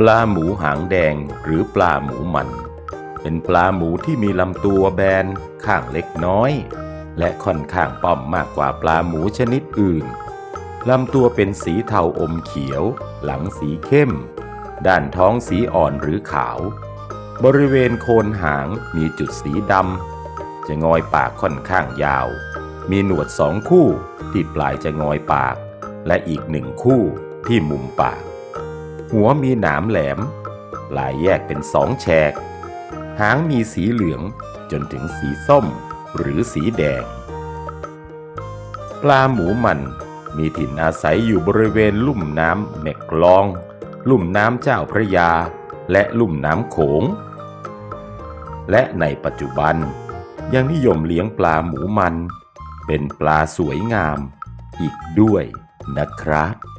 ปลาหมูหางแดงหรือปลาหมูมัน เป็นปลาหมูที่มีลำตัวแบนข้างเล็กน้อย และค่อนข้างป้อมมากกว่าปลาหมูชนิดอื่นลำตัวเป็นสีเทาอมเขียว หลังสีเข้ม ด้านท้องสีอ่อนหรือขาว บริเวณโคนหางมีจุดสีดำจะงอยปากค่อนข้างยาว มีหนวดสองคู่ที่ปลายจะงอยปาก และอีกหนึ่งคู่ที่มุมปาก หัวมีหนามแหลม ปลายแยกเป็นสองแฉก หางมีสีเหลืองจนถึงสีส้มหรือสีแดง ปลาหมูมันมีถิ่นอาศัยอยู่บริเวณลุ่มน้ำแม่กลอง ลุ่มน้ำเจ้าพระยา และลุ่มน้ำโขง และในปัจจุบันยังนิยมเลี้ยงปลาหมูมัน เป็นปลาสวยงามอีกด้วยนะครับ